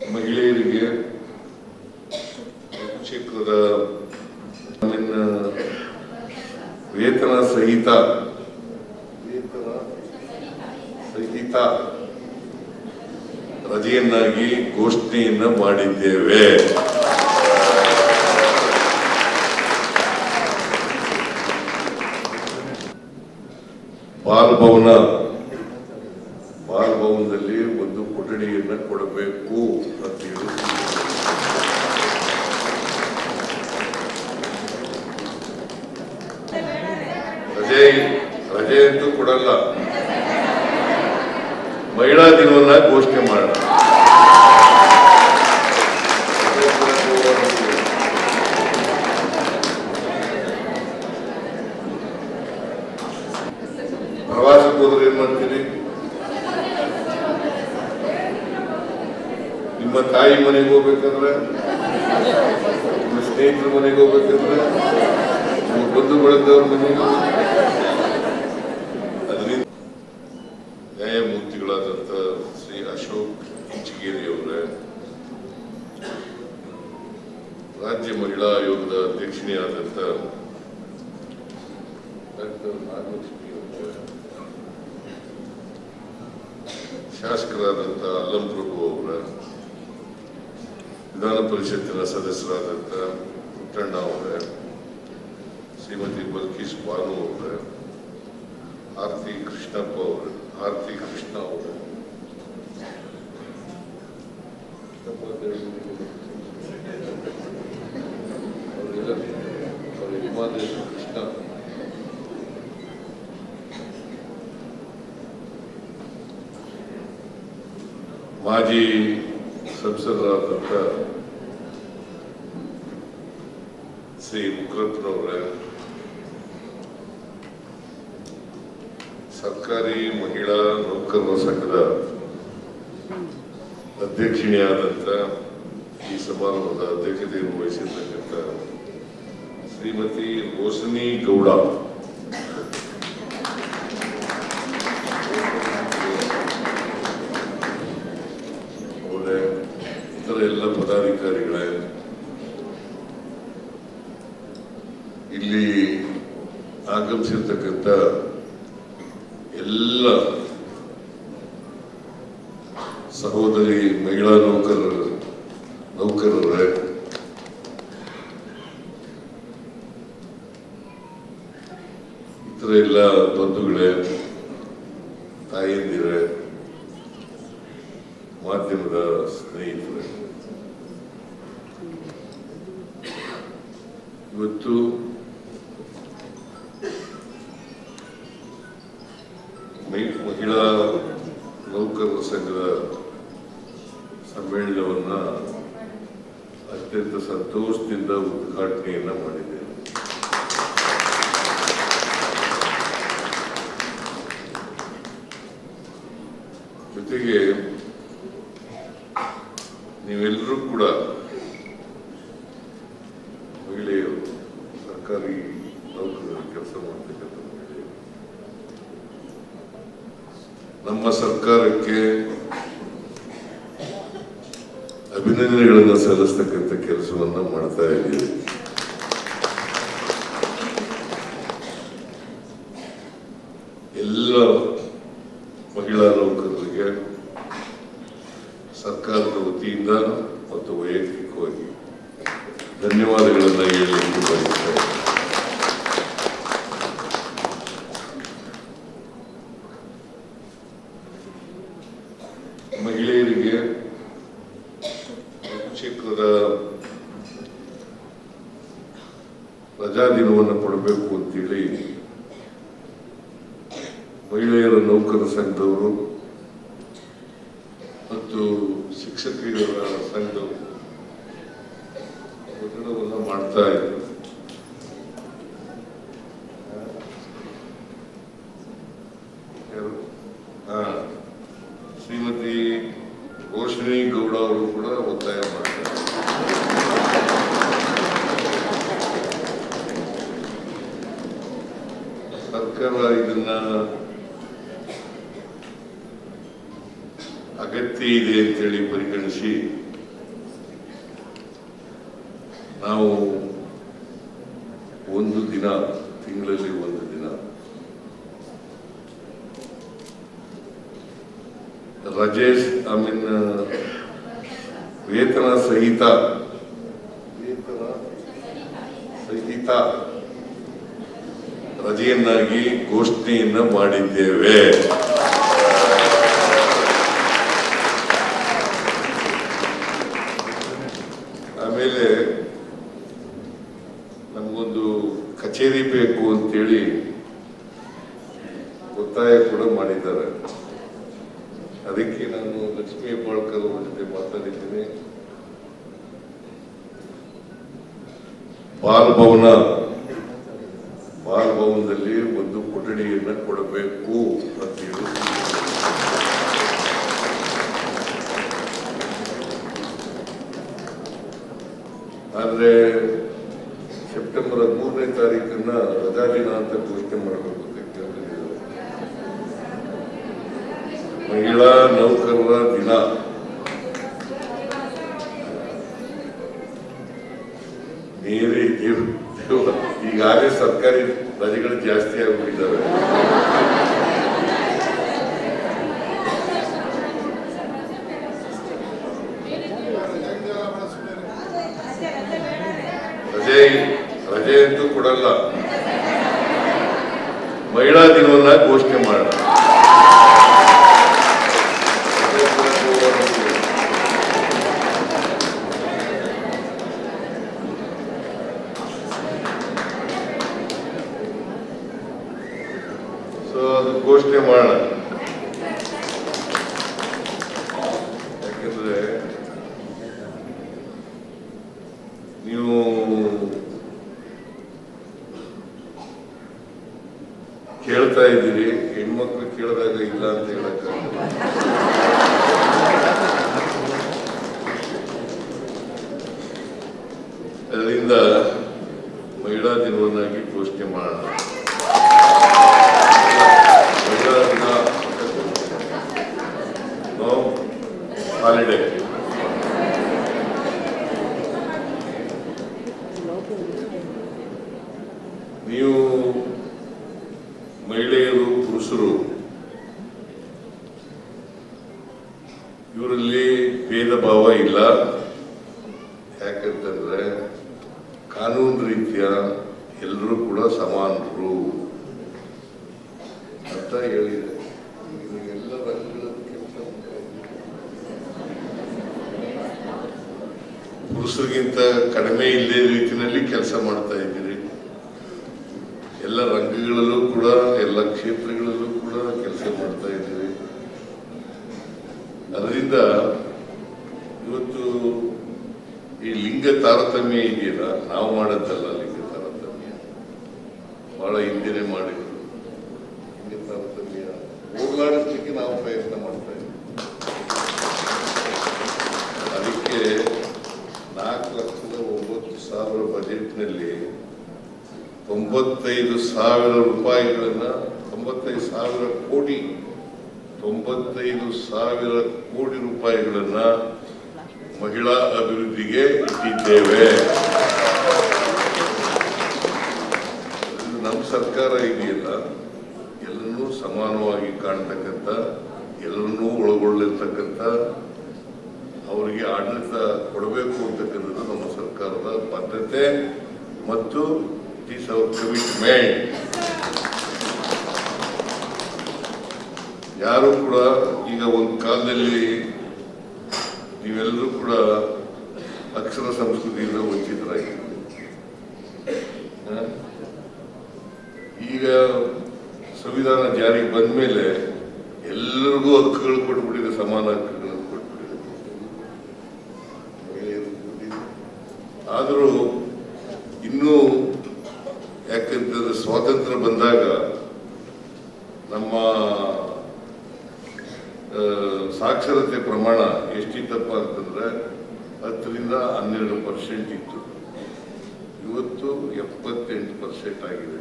ಮಹಿಳೆಯರಿಗೆ ಶಿಕ್ಷಕರ ವೇತನ ಸಹಿತ ವೇತನ ಸಹಿತ ರಜೆಯನ್ನಾಗಿ ಘೋಷಣೆಯನ್ನ ಮಾಡಿದ್ದೇವೆ. ಬಾಲ್ ರಜೆ ರಜೆ ಅಂತೂ ಕೊಡಲ್ಲ. ಮಹಿಳಾ ದಿನವನ್ನ ಘೋಷಣೆ ಮಾಡೋಣ ಪ್ರವಾಸಕ್ಕೆ ಹೋದ್ರೆ ಏನ್ ಮಾಡ್ತೀರಿ? ನಿಮ್ಮ ತಾಯಿ ಮನೆಗೆ ಹೋಗ್ಬೇಕಂದ್ರೆ ನಿಮ್ಮ ಸ್ನೇಹಿತರ ಮನೆಗೆ ಹೋಗ್ಬೇಕಂದ್ರೆ ನಿಮ್ಮ ಬಂಧು ಬಳಗದವ್ರ ಮನೆಗೆ ಅದರಿಂದ ನ್ಯಾಯಮೂರ್ತಿಗಳಾದಂಥ ಶ್ರೀ ಅಶೋಕ್ ಇಂಚಿಗೇರಿ ಅವರೇ ರಾಜ್ಯ ಮಹಿಳಾ ಆಯೋಗದ ಅಧ್ಯಕ್ಷಿಣಿಯಾದಂಥ ಡಾಕ್ಟರ್ ಅವರೇ ಶಾಸಕರಾದಂಥ ಅಲ್ಲಂ ಪ್ರಭು ಅವರ, ವಿಧಾನ ಪರಿಷತ್ತಿನ ಸದಸ್ಯರಾದಂತ ಪುಟ್ಟಣ್ಣ ಅವರ, ಶ್ರೀಮತಿ ಬಲ್ಕೀಶ್ ಬಾನು ಅವರ, ಆರ್ತಿ ಕೃಷ್ಣಪ್ಪ ಅವರು, ಆರ್ತಿ ಕೃಷ್ಣ ಅವರು ಅವರೆಲ್ಲ ಅವ್ರ ಯಜಮಾನ್ರು ಕೃಷ್ಣ ಮಾಜಿ ಸಂಸದರಾದಂಥ ಶ್ರೀ ಮುಖರತ್ನವರೇ ಸರ್ಕಾರಿ ಮಹಿಳಾ ನೌಕರರ ಸಂಘದ ಅಧ್ಯಕ್ಷಿಣಿಯಾದಂಥ ಈ ಸಮಾರಂಭದ ಅಧ್ಯಕ್ಷತೆಯನ್ನು ವಹಿಸಿರ್ತಕ್ಕಂಥ ಶ್ರೀಮತಿ ರೋಶನಿ ಗೌಡ ಅವರೇ ಇತರ ಎಲ್ಲ ಪದಾಧಿಕಾರಿಗಳೇ ಇಲ್ಲಿ ಆಗಮಿಸಿರ್ತಕ್ಕಂಥ ಮಹಿಳಾ ನೌಕರರ ಸಂಘದ ಸಮ್ಮೇಳನವನ್ನ ಅತ್ಯಂತ ಸಂತೋಷದಿಂದ ಉದ್ಘಾಟನೆಯನ್ನ ಮಾಡಿದ್ದೇನೆ ಜೊತೆಗೆ ನೀವೆಲ್ಲರೂ ಕೂಡ ಮಹಿಳೆಯರು ಸರ್ಕಾರಿ ನೌಕರರು ಕೆಲಸ ಮಾಡ್ತಕ್ಕಂಥ ಮಹಿಳೆಯರು ನಮ್ಮ ಸರ್ಕಾರಕ್ಕೆ ಅಭಿನಂದನೆಗಳನ್ನು ಸಲ್ಲಿಸ್ತಕ್ಕಂಥ ಕೆಲಸವನ್ನ ಮಾಡ್ತಾ ಇದ್ದೀವಿ ಎಲ್ಲ ಮಹಿಳಾ ನೌಕರರಿಗೆ ಸರ್ಕಾರದ ವತಿಯಿಂದ ಮತ್ತು ವೈಯಕ್ತಿಕವಾಗಿ ಧನ್ಯವಾದಗಳನ್ನು ಹೇಳಲಿಕ್ಕೆ ಬಯಸ್ತೇನೆ ಮಹಿಳೆಯರಿಗೆ ಶಿಕ್ಷಕರ ರಜಾ ದಿನವನ್ನು ಕೊಡಬೇಕು ಅಂತೇಳಿ ಮಹಿಳೆಯರ ನೌಕರ ಸಂಘದವರು ಮತ್ತು ಶಿಕ್ಷಕಿಯರ ಸಂಘದವರು ಒತ್ತಡವನ್ನು ಮಾಡ್ತಾ ಇದ್ರು ಯಾರು? ಹಾ. ಶ್ರೀಮತಿ ರೋಶಿನಿ ಗೌಡ ಅವರು ಕೂಡ ಒತ್ತಾಯ ಮಾಡ್ತಾರೆ ಸರ್ಕಾರ ಇದನ್ನ ಅಗತ್ಯ ಇದೆ ಅಂತೇಳಿ ಪರಿಗಣಿಸಿ ನಾವು ಒಂದು ದಿನ, ತಿಂಗಳಲ್ಲಿ ಒಂದು ದಿನ. ರಜೇಶ್, ಐ ಮೀನ್, ವೇತನ ಸಹಿತ. ವೇತನ ಸಹಿತ ರಜೆಯನ್ನಾಗಿ ಘೋಷಣೆಯನ್ನ ಮಾಡಿದ್ದೇವೆ ಆಮೇಲೆ ನಮಗೊಂದು ಕಚೇರಿ ಬೇಕು ಅಂತೇಳಿ ಒತ್ತಾಯ ಕೂಡ ಮಾಡಿದ್ದಾರೆ ಅದಕ್ಕೆ ನಾನು ಲಕ್ಷ್ಮೀ ಬಾಳ್ಕರ್ ಅವ್ರ ಜೊತೆ ಬಾಲ್ ಭವನ ಬಾಲ್ ಭವನದಲ್ಲಿ ಒಂದು ಕೊಠಡಿಯನ್ನ ಕೊಡಬೇಕು ಅಂತ ಹೇಳಿ ಆದ್ರೆ ಸೆಪ್ಟೆಂಬರ್ ಹದಿಮೂರನೇ ತಾರೀಕನ್ನ ರಜಾ ದಿನ ಅಂತ ಘೋಷಣೆ ಮಾಡಬೇಕು ಅಂತ ಕೇಳಿದ್ರು ಮಹಿಳಾ ನೌಕರರ ದಿನ ಬೇರೆ ದೇವ್- ದೇವ- ಈಗಾಗಲೇ ಸರ್ಕಾರಿ ರಜೆಗಳು ಜಾಸ್ತಿ ಆಗಿಬಿಟ್ಟಿದ್ದಾವೆ. ರಜೆ ರಜೆ ಅಂತೂ ಕೊಡಲ್ಲ. ಮಹಿಳಾ ದಿನವನ್ನ ಘೋಷಣೆ ಮಾಡೋಣ ರಜೆ ಕೊಡಕ್ಕೆ ಹೋಗೋದು. ಸೊ ಅದು ಘೋಷಣೆ ಮಾಡೋಣ ಯಾಕಂದ್ರೆ ನೀವು ಕೇಳ್ತಾ ಇದ್ದೀರಿ ಹೆಣ್ಮಕ್ಳು ಕೇಳಿದಾಗ ಅದರಿಂದ ಮಹಿಳಾ ದಿನವನ್ನಾಗಿ ಘೋಷಣೆ ಮಾಡೋಣ. ಹಾಲಿಡೇ. ನೀವು ಮಹಿಳೆಯರು ಪುರುಷರು ಇವರಲ್ಲಿ ಭೇದ ಭಾವ ಇಲ್ಲ ಯಾಕಂತಂದ್ರೆ ಕಾನೂನು ರೀತಿಯ ಎಲ್ಲರೂ ಕೂಡ ಸಮಾನರು ಅಂತ ಹೇಳಿದೆ ಎಲ್ಲ ರಂಗಗಳ ಕೆಲಸ ಪುರುಷರಿಗಿಂತ ಕಡಿಮೆ ಇಲ್ಲದೆ ರೀತಿಯಲ್ಲಿ ಕೆಲಸ ಮಾಡ್ತಾ ಇದ್ದೀರಿ ಎಲ್ಲ ರಂಗಗಳಲ್ಲೂ ಕೂಡ ಎಲ್ಲ ಕ್ಷೇತ್ರಗಳಲ್ಲೂ ಕೂಡ ಕೆಲಸ ಮಾಡ್ತಾ ಇದ್ದೀವಿ ಅದರಿಂದ ಇವತ್ತು ಈ ಲಿಂಗ ತಾರತಮ್ಯ ಇದೆಯಲ್ಲ, ನಾವು ಮಾಡೋದಲ್ಲ ಲಿಂಗ ತಾರತಮ್ಯ? ಬಹಳ ಹಿಂದೆನೆ ಮಾಡಿದ್ರು ಲಿಂಗ ತಾರತಮ್ಯ. ಹೋಗಲಾಡಿಸ್ಲಿಕ್ಕೆ ನಾವು ಪ್ರಯತ್ನ ಮಾಡ್ತಾ ಇದ್ದೀವಿ. ಅದಕ್ಕೆ ನಾಲ್ಕು ಲಕ್ಷದ ಒಂಬತ್ತು ಸಾವಿರ ಬಜೆಟ್ನಲ್ಲಿ ತೊಂಬತ್ತೈದು ಸಾವಿರ ರೂಪಾಯಿಗಳನ್ನ, ತೊಂಬತ್ತೈದು ಸಾವಿರ ಕೋಟಿ, ತೊಂಬತ್ತೈದು ಸಾವಿರ ಕೋಟಿ ರೂಪಾಯಿಗಳನ್ನ ಮಹಿಳಾ ಅಭಿವೃದ್ಧಿಗೆ ಇಟ್ಟಿದ್ದೇವೆ. ನಮ್ಮ ಸರ್ಕಾರ ಇದೆಯಲ್ಲ ಎಲ್ಲರನ್ನೂ ಸಮಾನವಾಗಿ ಕಾಣ್ತಕ್ಕಂಥ ಎಲ್ಲರನ್ನೂ ಒಳಗೊಳ್ಳಿರ್ತಕ್ಕಂಥ, ಅವರಿಗೆ ಆಡಳಿತ ಕೊಡಬೇಕು ಅಂತಕ್ಕಂಥದ್ದು ನಮ್ಮ ಸರ್ಕಾರದ ಬದ್ಧತೆ ಮತ್ತು ಇಟ್ ಈಸ್ ಅವರ್ ಕಮಿಟ್ಮೆಂಟ್ ಯಾರು ಕೂಡ ಈಗ ಒಂದು ಕಾಲದಲ್ಲಿ ನೀವೆಲ್ಲರೂ ಕೂಡ ಅಕ್ಷರ ಸಂಸ್ಕೃತಿಯಿಂದ ವಂಚಿತರಾಗಿತ್ತು? ಈಗ ಸಂವಿಧಾನ ಜಾರಿಗೆ ಬಂದ ಮೇಲೆ ಎಲ್ಲರಿಗೂ ಹಕ್ಕುಗಳು ಕೊಟ್ಬಿಟ್ಟಿದೆ ಸಮಾನ ಹಕ್ಕುಗಳನ್ನು ಕೊಟ್ಬಿಟ್ಟಿದೆ. ಆದರೂ ಇನ್ನೂ ಯಾಕಂತಂದ್ರೆ ಸ್ವಾತಂತ್ರ್ಯ ಬಂದಾಗ ನಮ್ಮ ಸಾಕ್ಷರತೆ ಪ್ರಮಾಣ ಎಷ್ಟಿತ್ತಪ್ಪ ಅಂತಂದ್ರೆ ಹತ್ತರಿಂದ ಹನ್ನೆರಡು ಪರ್ಸೆಂಟ್ ಇತ್ತು. ಇವತ್ತು ಎಪ್ಪತ್ತೆಂಟು ಪರ್ಸೆಂಟ್ ಆಗಿದೆ.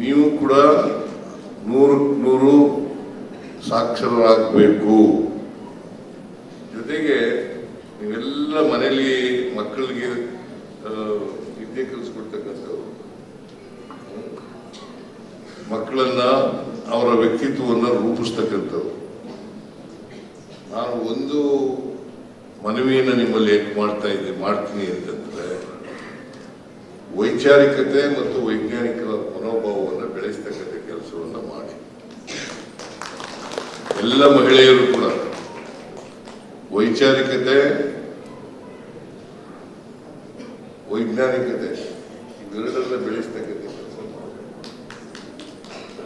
ನೀವು ಕೂಡ ನೂರು ನೂರು ಸಾಕ್ಷರರಾಗಬೇಕು. ಜೊತೆಗೆ ನೀವೆಲ್ಲ ಮನೆಯಲ್ಲಿ ಮಕ್ಕಳಿಗೆ ವಿದ್ಯೆ ಕಲಿಸ್ಕೊಡ್ತಕ್ಕಂಥವ್ರು. ಮಕ್ಕಳನ್ನ ಅವರ ವ್ಯಕ್ತಿತ್ವವನ್ನು ರೂಪಿಸ್ತಕ್ಕಂಥವ್ರು. ನಾನು ಒಂದು ಮನವಿಯನ್ನು ನಿಮ್ಮಲ್ಲಿ ಏಕೆ ಮಾಡ್ತಾ ಇದ್ದೆ, ಮಾಡ್ತೀನಿ ಅಂತಂದ್ರೆ, ವೈಚಾರಿಕತೆ ಮತ್ತು ವೈಜ್ಞಾನಿಕ ಮನೋಭಾವವನ್ನು ಬೆಳೆಸ್ತಕ್ಕಂಥ ಕೆಲಸವನ್ನು ಮಾಡಿ. ಎಲ್ಲ ಮಹಿಳೆಯರು ಕೂಡ ವೈಚಾರಿಕತೆ, ವೈಜ್ಞಾನಿಕತೆ ಇವೆರಡನ್ನ ಬೆಳೆಸ್ತಕ್ಕಂಥ ಕೆಲಸ ಮಾಡಿ.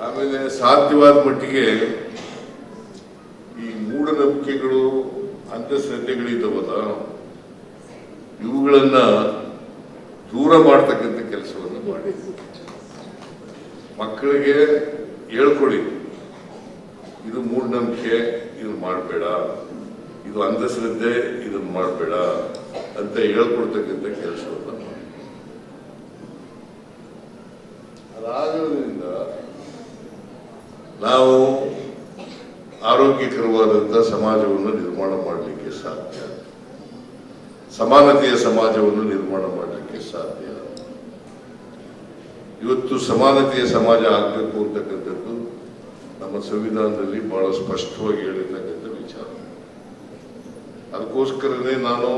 ಆಮೇಲೆ ಸಾಧ್ಯವಾದ ಮಟ್ಟಿಗೆ ಅಂಧಶ್ರದ್ಧೆಗಳಿದ್ದಾವಲ್ಲ, ಇವುಗಳನ್ನ ದೂರ ಮಾಡ್ತಕ್ಕಂಥ ಕೆಲಸವನ್ನು ಮಾಡಿ. ಮಕ್ಕಳಿಗೆ ಹೇಳ್ಕೊಳ್ಳಿ, ಇದು ಮೂಢನಂಬಿಕೆ ಇದು ಮಾಡಬೇಡ, ಇದು ಅಂಧಶ್ರದ್ಧೆ ಇದನ್ನು ಮಾಡಬೇಡ ಅಂತ ಹೇಳ್ಕೊಡ್ತಕ್ಕಂಥ ಕೆಲಸವನ್ನು ಮಾಡಿ. ಅದಾಗೋದ್ರಿಂದ ನಾವು ಆರೋಗ್ಯಕರವಾದಂಥ ಸಮಾಜವನ್ನು ನಿರ್ಮಾಣ ಮಾಡಲಿಕ್ಕೆ ಸಾಧ್ಯ. ಸಮಾನತೆಯ ಸಮಾಜವನ್ನು ನಿರ್ಮಾಣ ಮಾಡಲಿಕ್ಕೆ ಸಾಧ್ಯ. ಇವತ್ತು ಸಮಾನತೆಯ ಸಮಾಜ ಆಗಬೇಕು ಅಂತಕ್ಕಂಥದ್ದು ನಮ್ಮ ಸಂವಿಧಾನದಲ್ಲಿ ಬಹಳ ಸ್ಪಷ್ಟವಾಗಿ ಹೇಳಿರ್ತಕ್ಕಂಥ ವಿಚಾರ. ಅದಕ್ಕೋಸ್ಕರನೇ ನಾನು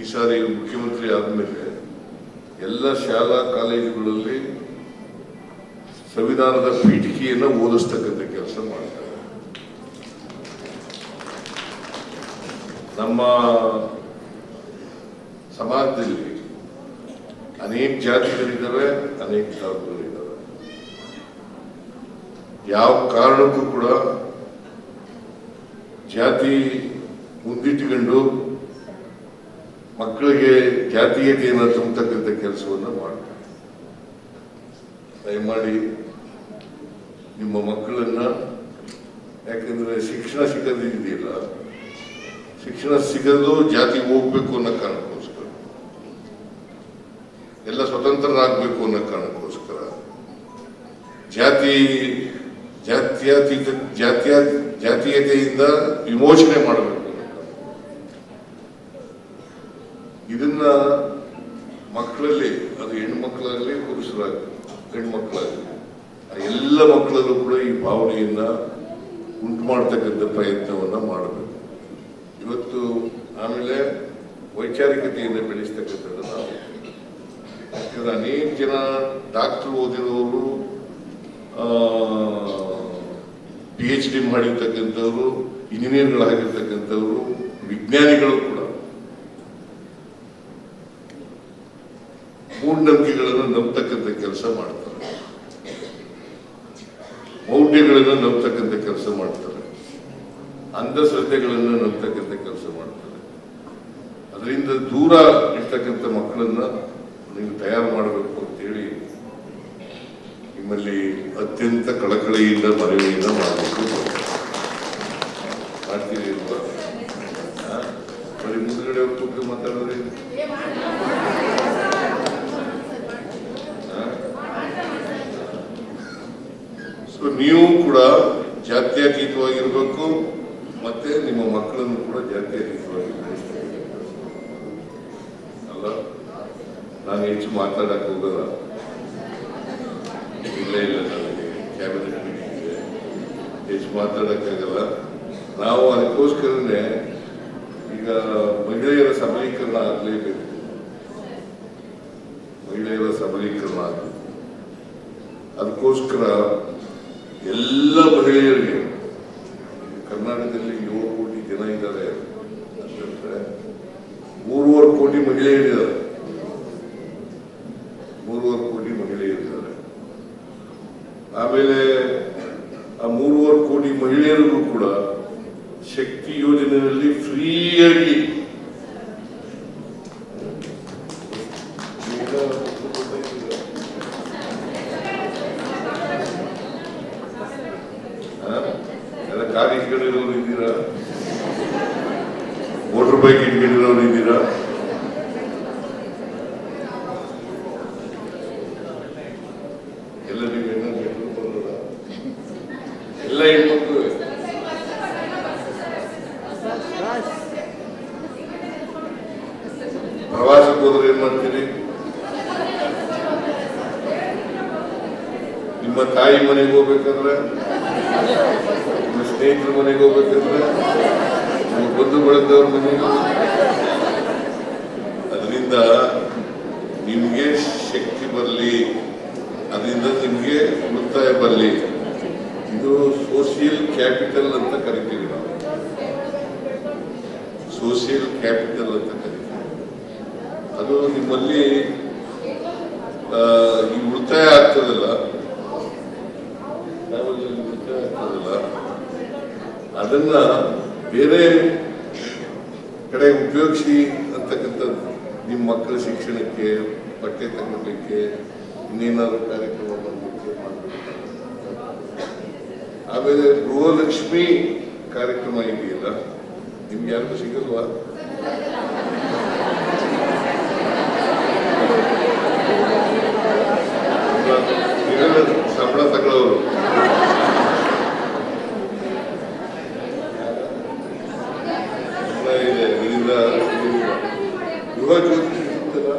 ಈ ಸಾರಿ ಮುಖ್ಯಮಂತ್ರಿ ಆದಮೇಲೆ ಎಲ್ಲ ಶಾಲಾ ಕಾಲೇಜುಗಳಲ್ಲಿ ಸಂವಿಧಾನದ ಪೀಠಿಕೆಯನ್ನು ಓದಿಸ್ತಕ್ಕಂಥ ಕೆಲಸ ಮಾಡ್ತಾರೆ ನಮ್ಮ ಸಮಾಜದಲ್ಲಿ ಅನೇಕ ಜಾತಿಗಳಿದ್ದಾವೆ ಅನೇಕ ಧರ್ಮಗಳಿದ್ದಾವೆ ಯಾವ ಕಾರಣಕ್ಕೂ ಕೂಡ ಜಾತಿ ಮುಂದಿಟ್ಟುಕೊಂಡು ಮಕ್ಕಳಿಗೆ ಜಾತೀಯತೆಯನ್ನು ತುಂಬತಕ್ಕಂಥ ಕೆಲಸವನ್ನು ಮಾಡ್ತಾರೆ. ದಯಮಾಡಿ ನಿಮ್ಮ ಮಕ್ಕಳನ್ನ, ಯಾಕಂದ್ರೆ ಶಿಕ್ಷಣ ಸಿಗದಿದೆಯಲ್ಲ ಶಿಕ್ಷಣ ಸಿಗದು ಜಾತಿ ಹೋಗ್ಬೇಕು ಅನ್ನೋ ಕಾರಣಕ್ಕೋಸ್ಕರ. ಎಲ್ಲ ಸ್ವತಂತ್ರರಾಗಬೇಕು ಅನ್ನೋ ಕಾರಣಕ್ಕೋಸ್ಕರ. ಜಾತಿ, ಜಾತ್ಯಾತೀತ, ಜಾತ್ಯ, ಜಾತೀಯತೆಯಿಂದ ವಿಮೋಚನೆ ಮಾಡಬೇಕು ಇದನ್ನ ಮಕ್ಕಳಲ್ಲಿ, ಅದು ಹೆಣ್ಮಕ್ಳಾಗಲಿ ಪುರುಷರಾಗಲಿ ಹೆಣ್ಮಕ್ಳಾಗಲಿ ಎಲ್ಲ ಮಕ್ಕಳಲ್ಲೂ ಕೂಡ ಈ ಭಾವನೆಯನ್ನ ಉಂಟು ಮಾಡ್ತಕ್ಕಂಥ ಪ್ರಯತ್ನವನ್ನ ಮಾಡಬೇಕು. ಇವತ್ತು ಆಮೇಲೆ ವೈಚಾರಿಕತೆಯನ್ನು ಬೆಳೆಸ್ತಕ್ಕಂಥದ್ದು ನಾವು. ಯಾಕಂದ್ರೆ ಅನೇಕ ಜನ ಡಾಕ್ಟರ್ ಓದಿರೋರು ಪಿ ಎಚ್ ಡಿ ಮಾಡಿರ್ತಕ್ಕಂಥವ್ರು, ಇಂಜಿನಿಯರ್ಗಳಾಗಿರ್ತಕ್ಕಂಥವ್ರು, ವಿಜ್ಞಾನಿಗಳು ಕೂಡ ಮೂಢನಂಬಿಕೆಗಳನ್ನು ನಂಬತಕ್ಕಂಥ ಕೆಲಸ ಮಾಡ್ತಾರೆ. ಮೌಢ್ಯಗಳನ್ನು ನಂಬತಕ್ಕಂಥ ಕೆಲಸ ಮಾಡ್ತಾರೆ. ಅಂಧಶ್ರದ್ಧೆಗಳನ್ನು ನಂಬತಕ್ಕಂಥ ಕೆಲಸ ಮಾಡ್ತಾರೆ ಅದರಿಂದ ದೂರ ಇರ್ತಕ್ಕಂಥ ಮಕ್ಕಳನ್ನ ನೀವು ತಯಾರು ಮಾಡಬೇಕು ಅಂತೇಳಿ ನಿಮ್ಮಲ್ಲಿ ಅತ್ಯಂತ ಕಳಕಳಿಯಿಂದ ಮನವಿಯನ್ನು ಮಾಡಬೇಕು. ಮಾಡ್ತೀರಿ? ಬರೀ ಮುಂದ್ಗಡೆ ಕೂತ್ಕೊಂಡು ಮಾತಾಡೋರಿ ನೀವು ಕೂಡ ಜಾತ್ಯತೀತವಾಗಿರ್ಬೇಕು. ನಿಮ್ಮ ಮಕ್ಕಳನ್ನು ಕೂಡ ಜಾತ್ಯತೀತವಾಗಿ ಬೆಳೆಸ್ಬೇಕು. ಅಲ್ಲ? ನಾನು ಹೆಚ್ಚು ಮಾತಾಡಕ್ ಹೋಗಲ್ಲ. ಇಲ್ಲ ಇಲ್ಲ ನನಗೆ. ಕ್ಯಾಬಿನೆಟ್ ಮೀಟಿಂಗ್ ಇದೆ. ಹೆಚ್ಚು ಮಾತಾಡಕ್ಕಾಗಲ್ಲ ನಾವು ಅದಕ್ಕೋಸ್ಕರನೇ ಈಗ ಮಹಿಳೆಯರ ಸಬಲೀಕರಣ ಆಗಲೇಬೇಕು. ಮಹಿಳೆಯರ ಸಬಲೀಕರಣ ಆಗಬೇಕು. ಅದಕ್ಕೋಸ್ಕರ ಎಲ್ಲ ಮಹಿಳೆಯರಿಗೆ ಕರ್ನಾಟಕದಲ್ಲಿ ಏಳು ಕೋಟಿ ಜನ ಇದ್ದಾರೆ ಅಂತಂದ್ರೆ ಮೂರುವರೆ ಕೋಟಿ ಮಹಿಳೆಯರಿದ್ದಾರೆ ಮೂರುವರೆ ಕೋಟಿ ಮಹಿಳೆಯರಿದ್ದಾರೆ ಆಮೇಲೆ ಆ ಮೂರುವರೆ ಕೋಟಿ ಮಹಿಳೆಯರಿಗೂ ಕೂಡ ಶಕ್ತಿ ಯೋಜನೆಯಲ್ಲಿ ಫ್ರೀಯಾಗಿ ಎಲ್ಲ ಕಾರ್ ಇಟ್ಕೊಂಡಿರೋರು ಇದ್ದೀರಾ? ಮೋಟರ್ ಬೈಕ್ ಇಟ್ಕೊಂಡಿರೋರು ಇದ್ದೀರಾ ಎಲ್ಲ ನೀವು ಹೆಣ್ಣು ಹೆಣ್ಣು ಬರೋದ ಎಲ್ಲ ಹೆಣ್ಮಕ್ಳು ಹೋದ್ರೆ ಏನ್ ಮಾಡ್ತೀರಿ ನಿಮ್ಮ ತಾಯಿ ಮನೆಗೆ ಹೋಗ್ಬೇಕಂದ್ರೆ ನಿಮ್ಮ ಸ್ನೇಹಿತರ ಮನೆಗೆ ಹೋಗ್ಬೇಕಂದ್ರೆ ನಮ್ಮ ಬಂಧು ಬಳಗದವ್ರ ಮನೆಗೆ ಅದರಿಂದ ನಿಮಗೆ ಶಕ್ತಿ ಬರಲಿ, ಅದರಿಂದ ನಿಮಗೆ ಉಳಿತಾಯ ಬರಲಿ. ಇದು ಸೋಷಿಯಲ್ ಕ್ಯಾಪಿಟಲ್ ಅಂತ ಕರಿತೀವಿ ನಾವು. ಸೋಷಿಯಲ್ ಕ್ಯಾಪಿಟಲ್ ಅಂತ ಕರಿತೀವಿ. ಅದು ನಿಮ್ಮಲ್ಲಿ ಈ ಉಳಿತಾಯ ಆಗ್ತದಲ್ಲ ಯಾವಾಗಲೂ ಉಳಿತಾಯ ಆಗ್ತದಲ್ಲ ಅದನ್ನ ಬೇರೆ ಕಡೆ ಉಪಯೋಗಿಸಿ ಅಂತಕ್ಕಂಥದ್ದು. ನಿಮ್ಮ ಮಕ್ಕಳ ಶಿಕ್ಷಣಕ್ಕೆ, ಬಟ್ಟೆ ತಗೊಳ್ಳಿಕ್ಕೆ ಇನ್ನೇನಾದ್ರು ಕಾರ್ಯಕ್ರಮ ಮಾಡಲಿಕ್ಕೆ ಆಮೇಲೆ ಗೃಹಲಕ್ಷ್ಮಿ ಕಾರ್ಯಕ್ರಮ ಇದೆಯಲ್ಲ? ನಿಮ್ಗೆ ಯಾರಿಗೂ ಸಿಗಲ್ವಾ ನೀವೆಲ್ಲ ಸಂಬಳ ತಗೊಳ್ಳೋರು ಸಂಬಳ ಇದೆ ಇದರಿಂದ ಗೃಹ ಜ್ಯೋತಿ ಸಿಗ್ತದಲ್ಲ?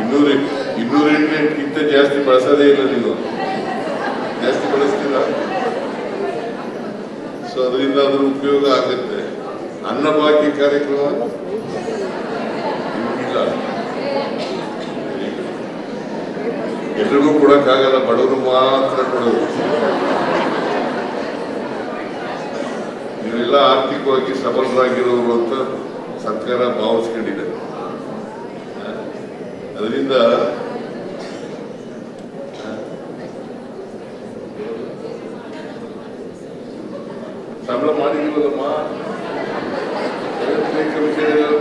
ಇನ್ನೂರ ಎಂಟಕ್ಕಿಂತ ಜಾಸ್ತಿ ಬಳಸೋದೇ ಇಲ್ಲ ನೀವು ಜಾಸ್ತಿ ಬಳಸ್ತಿಲ್ಲ ಸೊ ಅದರಿಂದ ಅದ್ರ ಉಪಯೋಗ ಆಗುತ್ತೆ. ಅನ್ನಭಾಗ್ಯ ಕಾರ್ಯಕ್ರಮ? ಎಲ್ರಿಗೂ ಕೊಡಕ್ಕಾಗಲ್ಲ, ಬಡವರು ಮಾತ್ರ ಕೊಡೋದು. ನೀವೆಲ್ಲ ಆರ್ಥಿಕವಾಗಿ ಸಬಲರಾಗಿರೋರು ಅಂತ ಸರ್ಕಾರ ಭಾವಿಸ್ಕೊಂಡಿದೆ. ಅದರಿಂದ ಸಂಬಳ ಮಾಡಿದೀವಲ್ಲಮ್ಮ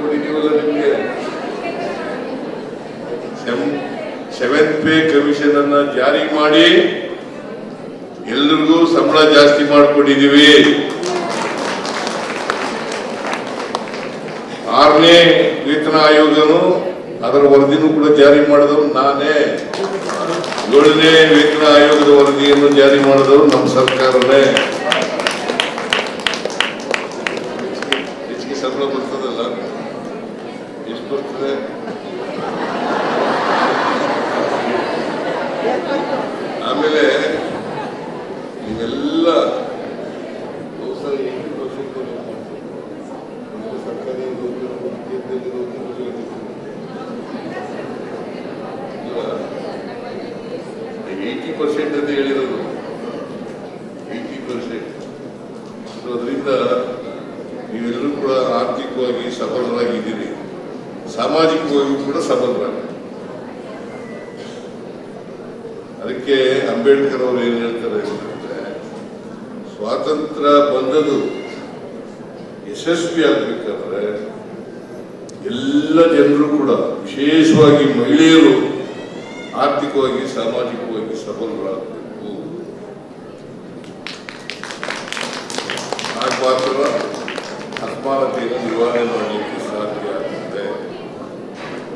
ಕೊಟ್ಟಿದ್ದೀವಲ್ಲ ನಿಮಗೆ. ಪೇ ಕಮಿಷನ್ ಅನ್ನ ಜಾರಿ ಮಾಡಿ ಎಲ್ರಿಗೂ ಸಂಬಳ ಜಾಸ್ತಿ ಮಾಡಿಕೊಂಡಿದೀವಿ ಆರನೇ ವೇತನ ಆಯೋಗನು ಅದರ ವರದಿನೂ ಕೂಡ ಜಾರಿ ಮಾಡಿದವರು ನಾನೇ. ಏಳನೇ ವೇತನ ಆಯೋಗದ ವರದಿಯನ್ನು ಜಾರಿ ಮಾಡಿದವರು ನಮ್ಮ ಸರ್ಕಾರನೇ. ಎಷ್ಟು ಬರ್ತದೆ ಆಮೇಲೆ ಇವೆಲ್ಲ ಹೋದ್ಸಲ 80% ಏನೋ ಮಾಡ್ತಿದ್ರು. ಸರ್ಕಾರಿ ಏಯ್ಟಿ ಪರ್ಸೆಂಟ್ ಅಂತ ಹೇಳಿರೋದು. ಏಯ್ಟಿ ಪರ್ಸೆಂಟ್ ಸೊ ಅದರಿಂದ ನೀವೆಲ್ಲರೂ ಕೂಡ ಆರ್ಥಿಕವಾಗಿ ಸಬಲರಾಗಿದ್ದೀರಿ ಸಾಮಾಜಿಕವಾಗಿ ಕೂಡ ಸಬಲರಾಗಿ ಅದಕ್ಕೆ ಅಂಬೇಡ್ಕರ್ ಅವರು ಏನ್ ಹೇಳ್ತಾರೆ ಅಂತಂದ್ರೆ, ಸ್ವಾತಂತ್ರ್ಯ ಬಂದದು ಯಶಸ್ವಿ ಆಗ್ಬೇಕಾದ್ರೆ ಎಲ್ಲ ಜನರು ಕೂಡ, ವಿಶೇಷವಾಗಿ ಮಹಿಳೆಯರು ಆರ್ಥಿಕವಾಗಿ, ಸಾಮಾಜಿಕವಾಗಿ ಸಬಲರಾಗಬೇಕು. ಆಗ ಮಾತ್ರ ಅಸಮಾನತೆಯನ್ನು ನಿವಾರಣೆ ಮಾಡಲಿಕ್ಕೆ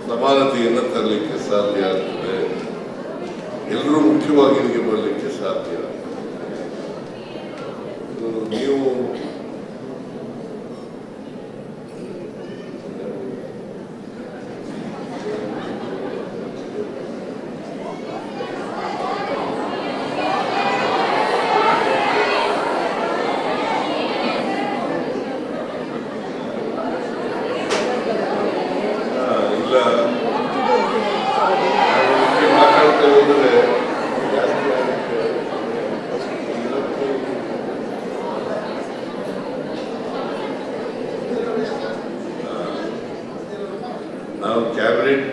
ಸಮಾನತೆಯನ್ನು ತರಲಿಕ್ಕೆ ಸಾಧ್ಯ ಆಗ್ತದೆ? ಎಲ್ಲರೂ ಮುಖ್ಯವಾಗಿ ನಿಮಗೆ ಬರಲಿಕ್ಕೆ ಸಾಧ್ಯ ನೀವು ಆ, ಇಲ್ಲ ನಾವು ಮಾತಾಡ್ತಾ ಹೋದ್ರೆ ಜಾಸ್ತಿ ಆಗುತ್ತೆ. ನಾವು ಕ್ಯಾಬಿನೆಟ್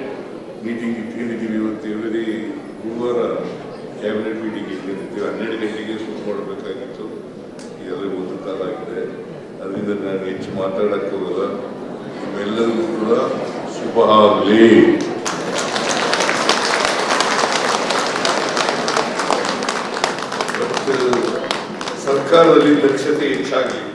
ಮೀಟಿಂಗ್ ಇಟ್ಕೊಂಡಿದ್ದೀವಿ ಇವತ್ತು ಇವರಿ ಗುರುವಾರ ಕ್ಯಾಬಿನೆಟ್ ಮೀಟಿಂಗ್ ಇಟ್ಕೊಂಡಿರ್ತೀವಿ ಹನ್ನೆರಡು ಗಂಟೆಗೆ ಶುರು ಮಾಡಬೇಕಾಗಿತ್ತು ಇದರಲ್ಲಿ ಒಂದು ಕಾಲ ಆಗಿದೆ ಅದರಿಂದ ನಾನು ಹೆಚ್ಚು ಮಾತಾಡಕ್ಕೆ ಹೋಗಲ್ಲ ನಿಮ್ಮೆಲ್ಲರಿಗೂ ಕೂಡ ಶುಭ ಆಗಲಿ. ಸರ್ಕಾರದಲ್ಲಿ ದಕ್ಷತೆ ಹೆಚ್ಚಾಗಲಿ.